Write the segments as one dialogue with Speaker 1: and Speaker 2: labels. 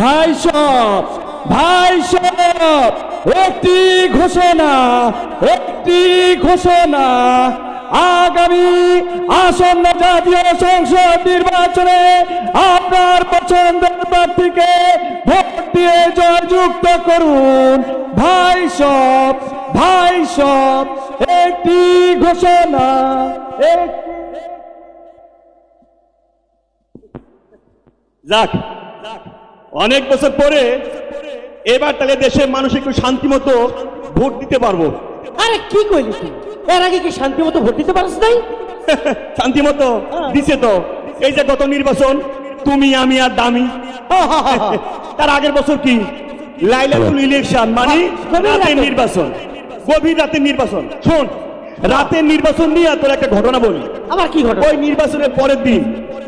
Speaker 1: ভাই সব ভাই সব, একটি ঘোষণা একটি ঘোষণা, আগামী আসন্ন জাতীয় সংসদ নির্বাচনে আপনার পছন্দের প্রার্থীকে ভোট দিয়ে জয়যুক্ত করুন। ভাই সব ভাই সব, একটি ঘোষণা
Speaker 2: যাক। অনেক বছর পরে এবার তাহলে দেশের মানুষ একটু শান্তি মতো ভোট দিতে পারব।
Speaker 3: আরে কি কইলি তুই? এর আগে কি শান্তি মতো ভোট দিতে পারিস নাই?
Speaker 2: শান্তি মতো দিছে তো। এই যে গত নির্বাচন তুমি আমি আর দামি। তার আগের বছর কি? লাইলাতুল ইলেকশন মানে
Speaker 3: গভীর
Speaker 2: রাতের নির্বাচন। গভীর রাতের নির্বাচন। শোন রাতের নির্বাচন নিয়ে তোর একটা ঘটনা বলি।
Speaker 3: আবার কি ঘটনা?
Speaker 2: ওই নির্বাচনের পরের দিন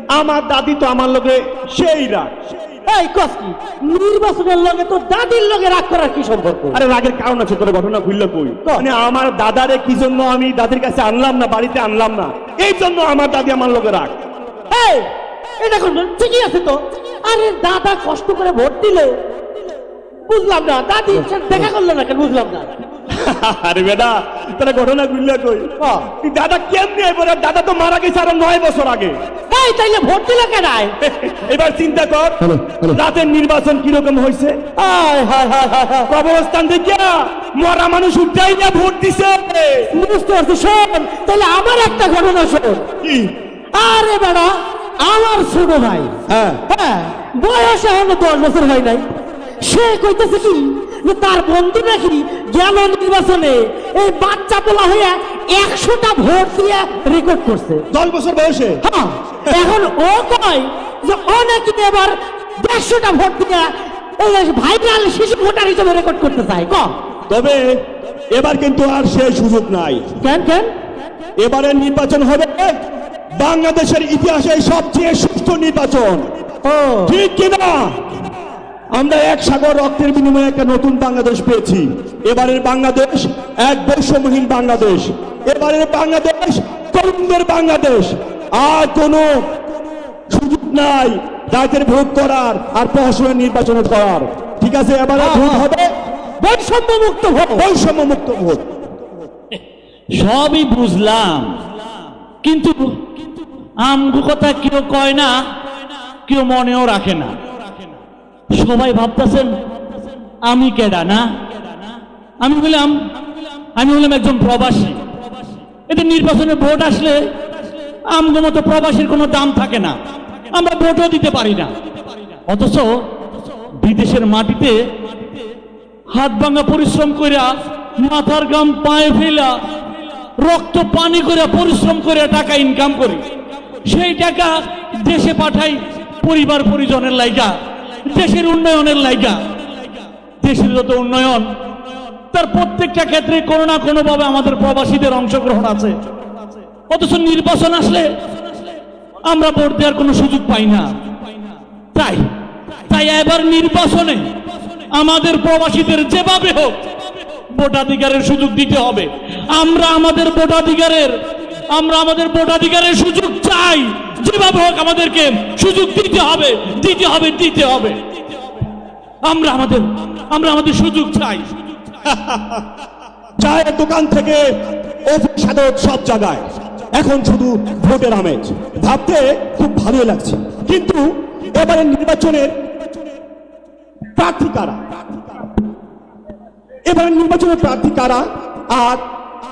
Speaker 2: আমার দাদি তো আমার লোকে সেই রাগ
Speaker 3: এই কস কি? নির্বাচনের লগে তো দাদির লগে রাগ করার কি সম্পর্ক?
Speaker 2: আরে রাগের কারণ আছে তোর ঘটনা খুললে কই? মানে আমার দাদারে কি জন্য আমি দাদির কাছে আনলাম না বাড়িতে আনলাম না? এই জন্য আমার দাদি আমার লোকে রাগ।
Speaker 3: এই এটা কোন ঠিকই আছে তো। আরে দাদা কষ্ট করে ভোট দিল বুঝলাম না দাদি দেখা করল না কেন বুঝলাম না।
Speaker 2: আরে বেটা তোর ঘটনা খুললে কই? দাদা কেমনি দাদা তো মারা গেছে আরও নয় বছর আগে।
Speaker 3: এই তাইলে ভোট দিল কেন
Speaker 2: এবার চিন্তা কর রাতের নির্বাচন কীরকম হয়েছে?
Speaker 3: আয় হায় হায় হায় হায়।
Speaker 2: কবরস্থান থেকে মরা মানুষ উঠাই না ভোট দিছে।
Speaker 3: বুঝতে পারছি শোন তাহলে আমার একটা ঘটনা শোন।
Speaker 2: কি?
Speaker 3: আরে বেড়া আমার ছোট ভাই
Speaker 2: হ্যাঁ।
Speaker 3: হ্যাঁ বয়স এখনও দশ বছর হয় নাই। সে কইতেছে কি যে তার বন্ধু নাকি গেল নির্বাচনে এই বাচ্চা পোলা হইয়া একশোটা ভোট দিয়ে রেকর্ড করছে।
Speaker 2: দশ বছর বয়সে?
Speaker 3: হ্যাঁ এখন ও কয় যে ও নাকি এবার দেড়শোটা ভোট দিয়ে ভাইরাল শিশু ভোটার হিসেবে রেকর্ড করতে চায়। ক?
Speaker 2: তবে এবার কিন্তু আর সে সুযোগ নাই।
Speaker 3: কেন কেন?
Speaker 2: এবারের নির্বাচন হবে বাংলাদেশের ইতিহাসে সবচেয়ে সুষ্ঠু নির্বাচন।
Speaker 3: ও।
Speaker 2: ঠিক কিনা? আমরা এক সাগর রক্তের বিনিময়ে একটা নতুন বাংলাদেশ পেয়েছি। এবারের বাংলাদেশ এক বৈষম্যহীন বাংলাদেশ। এবারের বাংলাদেশ তরুণদের বাংলাদেশ। আর কোনো সুযোগ নাই রাতের ভোট করার আর প্রহসনের নির্বাচন করার। ঠিক আছে এবারে ভোট হবে
Speaker 3: বৈষম্য মুক্ত ভোট।
Speaker 2: বৈষম্য মুক্ত ভোট।
Speaker 4: সবই বুঝলাম। কিন্তু আমগো কথা কেউ কয় না কেউ মনেও রাখে না। সবাই ভাবতেছেন, আমি কেডা, না? আমি বললাম, আমি হলাম একজন প্রবাসী। এটা নির্বাচনে ভোট আসলে আমগো মতো প্রবাসীর কোনো দাম থাকে না। আমরা ভোটও দিতে পারি না। অথচ বিদেশের মাটিতে হাত ভাঙা পরিশ্রম কইরা, মাথার গাম পায়ে ফেলা, রক্ত পানি করে পরিশ্রম করে টাকা ইনকাম করি। সেই টাকা দেশে পাঠাই পরিবার পরিজনের লাইগা দেশের উন্নয়নের লাইগা। দেশের যত উন্নয়ন, তার প্রত্যেকটা ক্ষেত্রে কোনো না কোনো ভাবে আমাদের প্রবাসীদের অংশগ্রহণ আছে। অথচ নির্বাচন আসলে আমরা ভোট দেওয়ার কোনো সুযোগ পাই না। তাই তাই এবার নির্বাচনে আমাদের প্রবাসীদের যেভাবে হোক ভোটাধিকারের সুযোগ দিতে হবে। আমরা আমাদের ভোটাধিকারের, আমরা আমাদের ভোটাধিকারের সুযোগ চাই। যেভাবে আমাদেরকে সুযোগ দিতে হবে দিতে হবে দিতে হবে। আমরা আমাদের আমরা আমাদের সুযোগ চাই।
Speaker 2: চায়ের দোকান থেকে আদালত সব জায়গায়। এখন শুধু ভোটের আমেজ। ভাবতে খুব ভালোই লাগছে। কিন্তু এবারে নির্বাচনের প্রার্থী কারা? এবারে নির্বাচনের প্রার্থী কারা? আর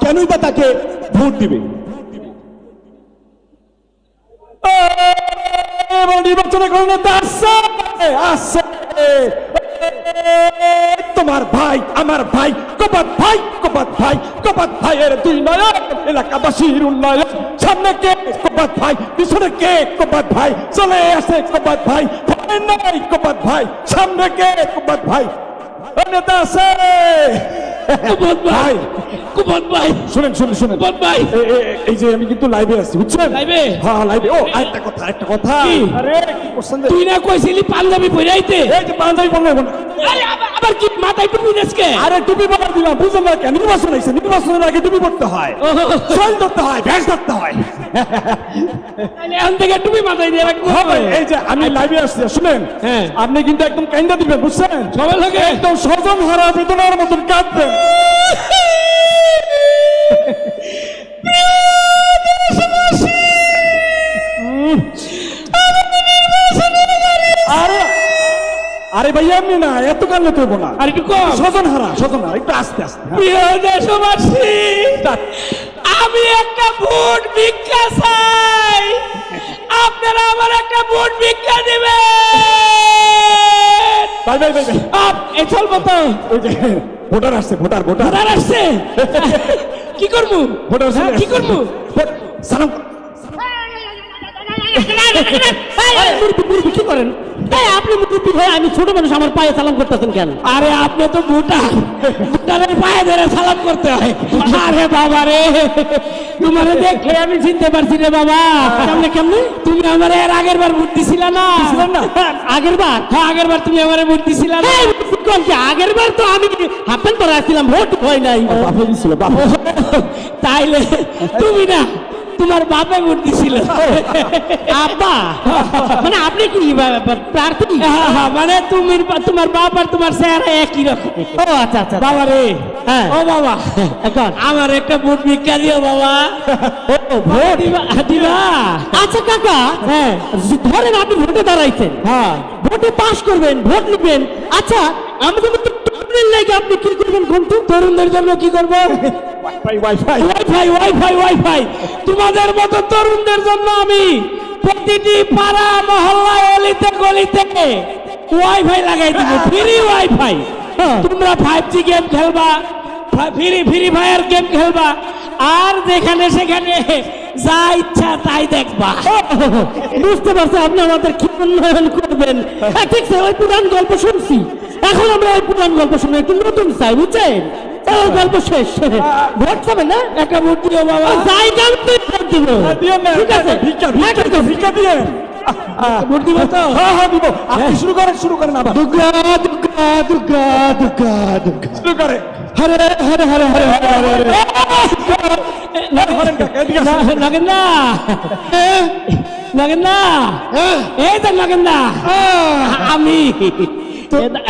Speaker 2: কেনই বা তাকে ভোট দিবে?
Speaker 1: এবার নির্বাচনের আসছে আসছে তোমার ভাই, আমার ভাই কপাত ভাই কপাত ভাই কপাত ভাইয়ের দুই নয়ন, এলাকাবাসীর উন্নয়ন। সামনে কে? কপাত ভাই, পিছনে কে? কপাত ভাই, চলে আসে কপাত ভাই। নাই কপাত ভাই। সামনে কে? কপাত ভাই। নেতা আছে?
Speaker 4: ভাই কুপন ভাই।
Speaker 1: শুনেন শুনেন শুনেন।
Speaker 4: কুপন ভাই।
Speaker 1: এই যে আমি কিন্তু লাইভে আছি বুঝছেন?
Speaker 4: লাইভে?
Speaker 1: হ্যাঁ লাইভে ও আরেকটা কথা আরেকটা কথা। আরে কি করছেন
Speaker 4: তুই না কইছিলি পাঞ্জাবি পরে আইতে?
Speaker 1: এই যে পাঞ্জাবি বললেন
Speaker 5: আরে আবার- কি মাথায় টুপি দেশকে
Speaker 1: আরে টুপি পরার দিলাম বুঝলেন না কেন? নির্বাচন হয়েছে নির্বাচনের আগে টুপি পড়তে হয়। ধরতে হয় ভ্যাস ধরতে হয়।
Speaker 5: এখন থেকে টুপি মাথায় দিয়ে রাখব।
Speaker 1: হবে, এই যে আমি লাইভে আসছি শুনেন?
Speaker 5: হ্যাঁ।
Speaker 1: আপনি কিন্তু একদম কাইন্দা দিবেন বুঝছেন?
Speaker 5: সবাই লাগে
Speaker 1: একদম স্বজন হারা বেদনার মতন কাঁদবেন। আরে ভাইয়া এমনি না এত কান্না করব না।
Speaker 5: আর একটু কম।
Speaker 1: স্বজন হারা স্বজন হারা একটু আস্তে আস্তে হ্যাঁ।
Speaker 5: প্রিয় দেশবাসী আমি একটা ভোট ভিক্ষা চাই। আপনারা আমার একটা ভোট ভিক্ষা দিবেন।
Speaker 1: ভাই ভাই ভাই ভাই।
Speaker 5: চলবো তো
Speaker 1: ভোটার আসছে ভোটার ভোটার।
Speaker 5: ভোটার আসছে? কি করব?
Speaker 1: ভোটার
Speaker 5: হ্যাঁ, কি। করব?
Speaker 1: সালাম
Speaker 5: কি করেন? আপনি মুরব্বি ভাই আমি ছোট মানুষ আমার পায়ে সালাম করতেছেন কেন? আরে আপনি তো ভুটান ভুটানের পায়ে ধরে সালাম করতে হয়। আরে বাবা রে। তোমার দেখে আমি চিনতে পারছি রে বাবা। কেমনে কেমনে? তুমি আমার এর আগের বার ভোট দিছিলা না? না? আগের বার? হ্যাঁ আগের বার তুমি আমার ভোট দিছিলা না। কোন আগের বার তো আমি হাফ প্যান্ট পরে আসছিলাম ভোট হয় নাই।
Speaker 1: বাপে দিছিল বাপে
Speaker 5: তাইলে তুমি না তোমার বাপে ভোট দিছিল। আব্বা মানে আপনি কি বা- বা- প্রার্থী? মানে তুমি তোমার বাপ আর তোমার চেহারা একই রকম। ও আচ্ছা আচ্ছা বাবা রে হ্যাঁ। ও বাবা এখন? আমার একটা ভোট ভিক্ষা দিও বাবা। ও ভোট? দিবা দিবা। আচ্ছা কাকা হ্যাঁ। ধরেন আপনি ভোটে দাঁড়াইছেন। হ্যাঁ। ভোটে পাস করবেন ভোট নিবেন আচ্ছা আমাদের মধ্যে তরুণের লাগে আপনি কি করবেন কোন তরুণদের জন্য কি
Speaker 1: ওয়াইফাই ওয়াইফাই
Speaker 5: ওয়াইফাই ওয়াইফাই তোমাদের মতো তরুণদের জন্য আমি প্রতিটি পাড়া মহল্লায় অলিতে গলিতে ওয়াইফাই লাগাই দিব ফ্রি ওয়াইফাই তোমরা ফাইভ জি গেম খেলবা ফ্রি ফ্রি ফায়ার গেম খেলবা। আর যেখানে সেখানে যা ইচ্ছা তাই দেখবা। বুঝতে পারছি আপনি আমাদের কি উন্নয়ন করবেন। হ্যাঁ, ঠিক আছে ওই পুরান গল্প শুনছি। এখন আমরা ওই পুরান গল্প শুনে একটু নতুন চাই বুঝছেন? ওই গল্প শেষ। ভোট পাবে না একটা ভোট দিও বাবা। জায়গা তুই ভোট দিব। ঠিক আছে?
Speaker 1: ভিক্ষা
Speaker 5: হ্যাঁ,
Speaker 1: ভিক্ষা
Speaker 5: ঠিক আছে।
Speaker 1: ভিক্ষা দিয়ে
Speaker 5: ভোট দিব তো
Speaker 1: হ্যাঁ হ্যাঁ দিব আপনি শুরু করেন শুরু করেন আবার।
Speaker 6: দুর্গা দুর্গা দুর্গা দুর্গা দুর্গা।
Speaker 1: শুরু করে।
Speaker 6: হরে হরে হরে হরে হরে হরে
Speaker 1: করেন কাকা
Speaker 5: না- লাগেন না এই তো লাগেন না আমি।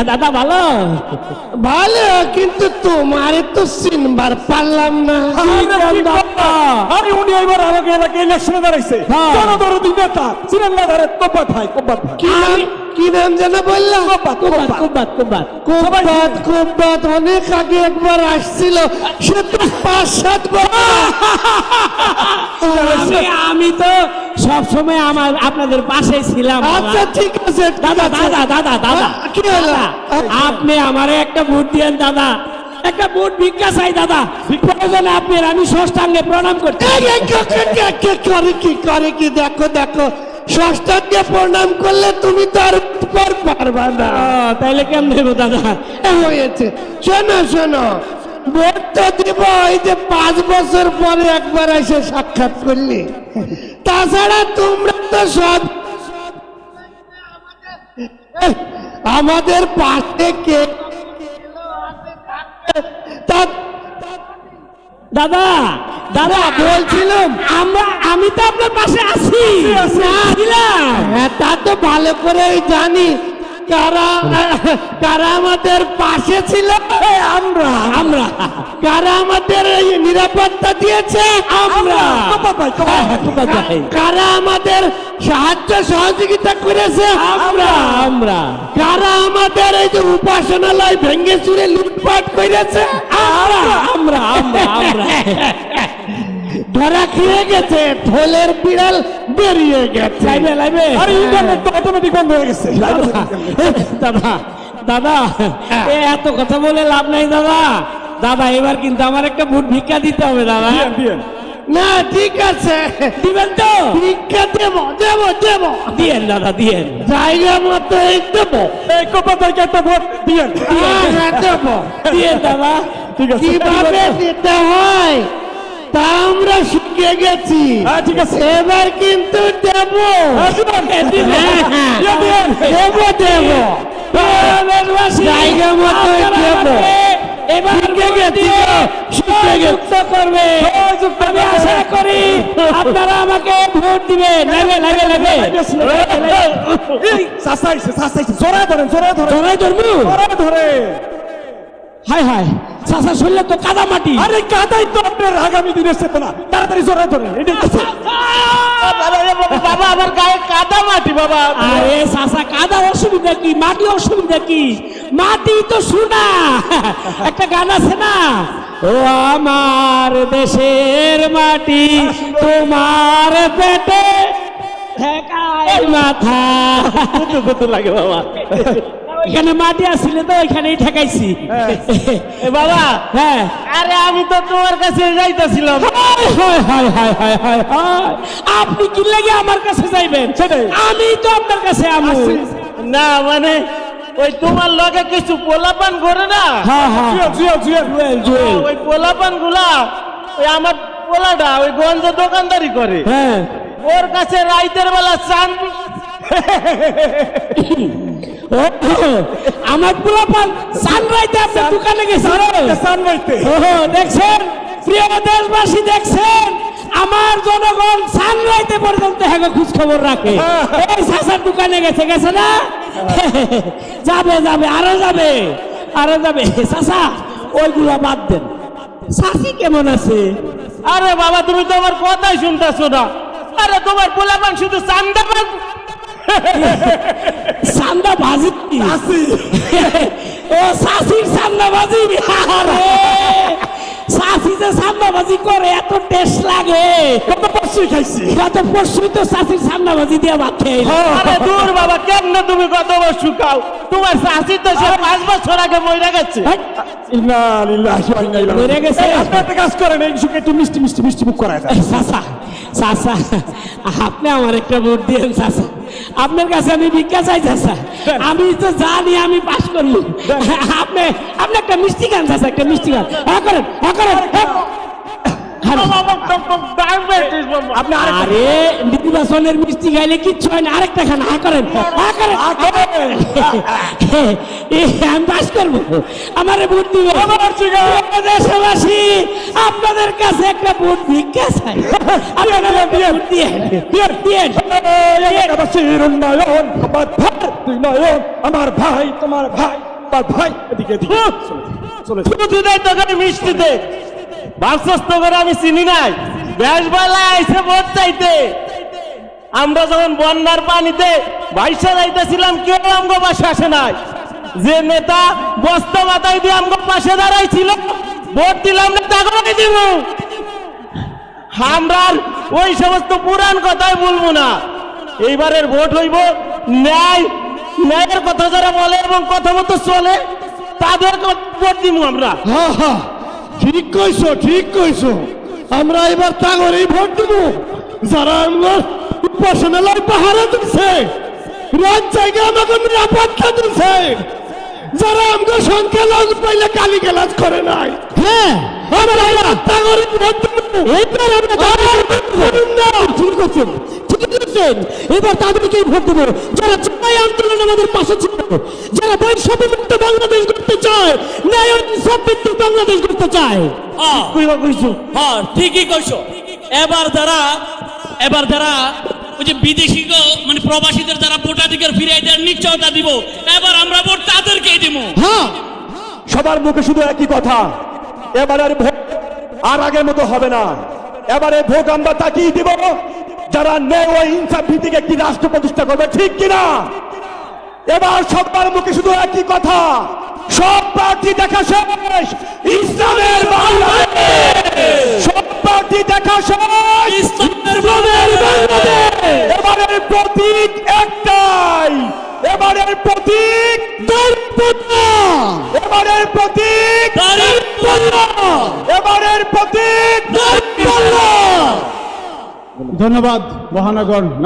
Speaker 5: দাদা ভালো?
Speaker 6: ভালো কিন্তু তোমার তো চিনবার পারলাম না।
Speaker 1: উনি এবার আমাকে ইলেকশনে দাঁড়াইছে।
Speaker 5: হ্যাঁ।
Speaker 1: জনদরদি নেতা ধরে কব্বাত ভাই কব্বাত ভাই
Speaker 6: কি নাম? কি নাম যেন বললাম
Speaker 1: কব্বাত
Speaker 5: কুবাত
Speaker 1: কব্বাত
Speaker 5: কুবাত কুবাত
Speaker 6: কুব্বাত কুব্বাত অনেক আগে একবার আসছিল। সে তো পাঁচ সাত
Speaker 5: আমি তো সব সময় আমার আপনাদের পাশে ছিলাম।
Speaker 6: আচ্ছা ঠিক আছে
Speaker 5: দাদা দাদা দাদা দাদা।
Speaker 6: কি হলো?
Speaker 5: আপনি আমারে একটা ভোট দিয়েন দাদা। একটা ভোট ভিক্ষা চাই দাদা। প্রয়োজনে আপনি আমি ষষ্ঠাঙ্গে প্রণাম করতে
Speaker 6: করে কি করে কি? দেখো দেখো। ষষ্ঠাঙ্গে প্রণাম করলে তুমি তো আর পারবা না।
Speaker 5: কেমন দেব দাদা?
Speaker 6: হয়েছে। শোনো শোনো। ভোট তো দিব এই যে পাঁচ বছর পরে একবার এসে সাক্ষাৎ করলে। তাছাড়া তোমরা তো সব আমাদের পাশে কে তা-
Speaker 5: দাদা দাদা বলছিলাম আমরা আমি তো আপনার পাশে আছি। না,
Speaker 6: হ্যাঁ তা তো ভালো করে জানি। কারা কারা আমাদের পাশে ছিল
Speaker 5: আমরা। আমরা।
Speaker 6: কারা আমাদের নিরাপত্তা দিয়েছে আমরা।
Speaker 1: কব্বাত ভাই কব্বাত ভাই।
Speaker 5: কুবাত ভাই।
Speaker 6: কারা আমাদের সাহায্য সহযোগিতা করেছে
Speaker 5: আমরা। আমরা।
Speaker 6: কারা আমাদের এই যে উপাসনালয় ভেঙ্গে চুরে লুটপাট করেছে
Speaker 5: আমরা। আমরা আমরা
Speaker 6: ধরা খেয়ে গেছে ঠোলের বিড়াল বেরিয়ে গেছে।
Speaker 5: লাইবে লাইবে
Speaker 1: আরে ইন্টারনেট তো অটোমেটিক বন্ধ হয়ে গেছে।
Speaker 5: দাদা দাদা এ এত কথা বলে লাভ নাই দাদা। দাদা এবার কিন্তু আমার একটা ভোট ভিক্ষা দিতে হবে দাদা।
Speaker 6: না ঠিক আছে।
Speaker 5: দিবেন তো?
Speaker 6: ভিক্ষা দেব দেব দেব।
Speaker 5: দিয়েন দাদা দিয়েন।
Speaker 6: জায়গা মতো দেব।
Speaker 1: এই কব্বাত ভাইকে একটা ভোট দিয়েন।
Speaker 6: হ্যাঁ, হ্যাঁ, দেব।
Speaker 5: দিয়েন দাদা।
Speaker 1: ঠিক আছে
Speaker 6: কীভাবে দিতে হয়? তা আমরা শিখে গেছি।
Speaker 1: হ্যাঁ ঠিক আছে।
Speaker 6: এবার কিন্তু দেব।
Speaker 1: হ্যাঁ।
Speaker 6: হ্যাঁ, হ্যাঁ। দেব দেব
Speaker 5: জায়গা মতো দেবো। আপনারা আমাকে ভোট দিবেন।
Speaker 1: এই, চাচাইছে, চাচাইছে। জোরে ধরেন, জোরে।
Speaker 5: ধরে
Speaker 1: ধরে।
Speaker 5: হাই হাই। চাষা শুনলে তো কাদা মাটি।
Speaker 1: আরে কাদাই তো আপনার আগামী দিনের চেতনা। তাড়াতাড়ি জোরে তো
Speaker 7: বাবা আমার গায়ে কাদা মাটি বাবা।
Speaker 5: আরে চাষা কাদা অসুবিধা কি? মাটি অসুবিধা কি? মাটি তো শোনা একটা গান আছে না? ও আমার দেশের মাটি তোমার পেটে মাথা।
Speaker 7: কত লাগে বাবা।
Speaker 5: এখানে মাটি আসছিল তো এখানেই ঠেকাইছি।
Speaker 7: বাবা
Speaker 5: হ্যাঁ।
Speaker 7: আরে আমি তো তোমার কাছে যাইতেছিলাম।
Speaker 5: হায়, হায়, হায়, হায়, হায়, হায়, হায়। আপনি কি লাগে আমার কাছে যাইবেন। আমি তো আপনার কাছে আমু।
Speaker 7: না মানে ওই তোমার লগে কিছু পোলাপান করে না?
Speaker 5: হ্যাঁ হ্যাঁ।
Speaker 7: ওই পোলাপানগুলা ওই আমার পোলাটা ওই গঞ্জ দোকানদারি করে।
Speaker 5: হ্যাঁ।
Speaker 7: ওর কাছে রাইতের বেলা চান।
Speaker 5: আমার পোলাপান সানরাইতে আপনার দোকানে গেছে
Speaker 1: চান।
Speaker 5: ওহো, দেখছেন? প্রিয় দেশবাসী দেখছেন? আমার জনগণ সানরাইতে পর্যন্ত হ্যাঁ খোঁজ খবর রাখে এই সাসার দোকানে গেছে গেছে না? যাবে যাবে আরও যাবে আরও যাবে। সাসা ওইগুলা বাদ দেন। সাসি কেমন আছে?
Speaker 7: আরে বাবা তুমি তো আমার কথাই শুনতেছো না। আরে তোমার পোলাপান শুধু চান্দা পান
Speaker 5: চান্দা ভাজি। ও সাসির চান্দা ভাজি? যে করে এত টেস্ট লাগে।
Speaker 1: কত পরশুই খাইছি।
Speaker 5: কত পরশুই তো ভাজি দিয়ে ভাত খেয়ে
Speaker 7: আরে দূর বাবা তুমি কত শুকাও তোমার শাশি তো সে পাঁচ বছর আগে মরে গেছে
Speaker 5: মরে?
Speaker 1: আপনি কাজ করেন এই সুখে একটু মিষ্টি মিষ্টি মিষ্টি মুখ করায় দেন
Speaker 5: চাচা চাচা আপনি আমার একটা ভোট দিয়েন চাচা আপনার কাছে আমি ভিক্ষা চাই চাচা আমি তো জানি আমি পাস করব আপনি আপনি একটা মিষ্টি গান চাচা একটা মিষ্টি গান হ্যাঁ করেন হ্যাঁ করেন হ্যাঁ।
Speaker 1: আপনি
Speaker 5: আরে নির্বাচনের মিষ্টি খাইলে কিচ্ছু হয় না আরেকটা খান হ্যাঁ করেন আমি পাস করব। আমার ভোট দিবে দেশবাসী আপনাদের কাছে একটা ভোট ভিক্ষা চাই। আপনারা ভোট দিয়ে দিয়ে
Speaker 1: আমার ভাই নয়ন আমার ভাই তোমার ভাই আমার ভাই এদিকে চলে চলে
Speaker 7: শুধু দেয় তোকে মিষ্টি দে বাসস্ত করে আমি চিনি নাই। বেশ বেলা আইসে ভোট চাইতে। আমরা যখন বন্যার পানিতে বাইসা যাইতেছিলাম, কেউ আমগো পাশে আসে নাই। যে নেতা বস্তা মাথায় দিয়ে আমগো পাশে দাঁড়াইছিল, ভোট দিলাম না তাকে দিব। আমরা ওই সমস্ত পুরান কথাই বলব না। এইবারের ভোট হইব ন্যায়। ন্যায়ের কথা যারা বলে এবং কথা মতো চলে, তাদের ভোট দিব আমরা।
Speaker 6: ঠিক কইছো ঠিক কইছো। আমরা এবার তাগরেই ভোট দেব। যারা আমার উপাসনালয় পাহারা দিচ্ছে রাত জায়গা আমাকে নিরাপত্তা দিচ্ছে যারা আমাকে সংখ্যা লঘু পাইলে গালি গালাজ করে নাই।
Speaker 5: হ্যাঁ।
Speaker 6: আমরা ভোট দেব
Speaker 5: এইবার আমরা ঠিক করছেন ঠিক করছেন এবার তাদেরকেই ভোট দেবো। যারা জুলাই আন্দোলন আমাদের পাশে ছিল যারা বৈষম্য মুক্ত বাংলাদেশ করতে চায় ন্যায় ভিত্তিক বাংলাদেশ করতে চায়।
Speaker 7: কইছো।
Speaker 4: হ্যাঁ ঠিকই কইছো। এবার যারা এবার যারা ওই যে বিদেশি মানে প্রবাসীদের যারা ভোটাধিকার ফিরিয়ে দেওয়ার নিশ্চয়তা দিব, এবার আমরা ভোট তাদেরকেই দিব।
Speaker 5: হ্যাঁ
Speaker 1: সবার মুখে শুধু একই কথা, এবারের ভোট আর আগের মতো হবে না। এবারে ভোট আমরা তাকিয়ে দিব, যারা ন্যায় ও ইনসাফ ভিত্তিক একটি রাষ্ট্র প্রতিষ্ঠা করবে, ঠিক কিনা? এবার সবার মুখে শুধু একই কথা, সব প্রার্থী দেখা শেষ, ইসলামের বাংলাদেশ! সব প্রার্থী দেখা এবারের প্রতীক একটাই। এবারের প্রতীক এবারের প্রতীক এবারের প্রতীক।
Speaker 6: ধন্যবাদ মহানগর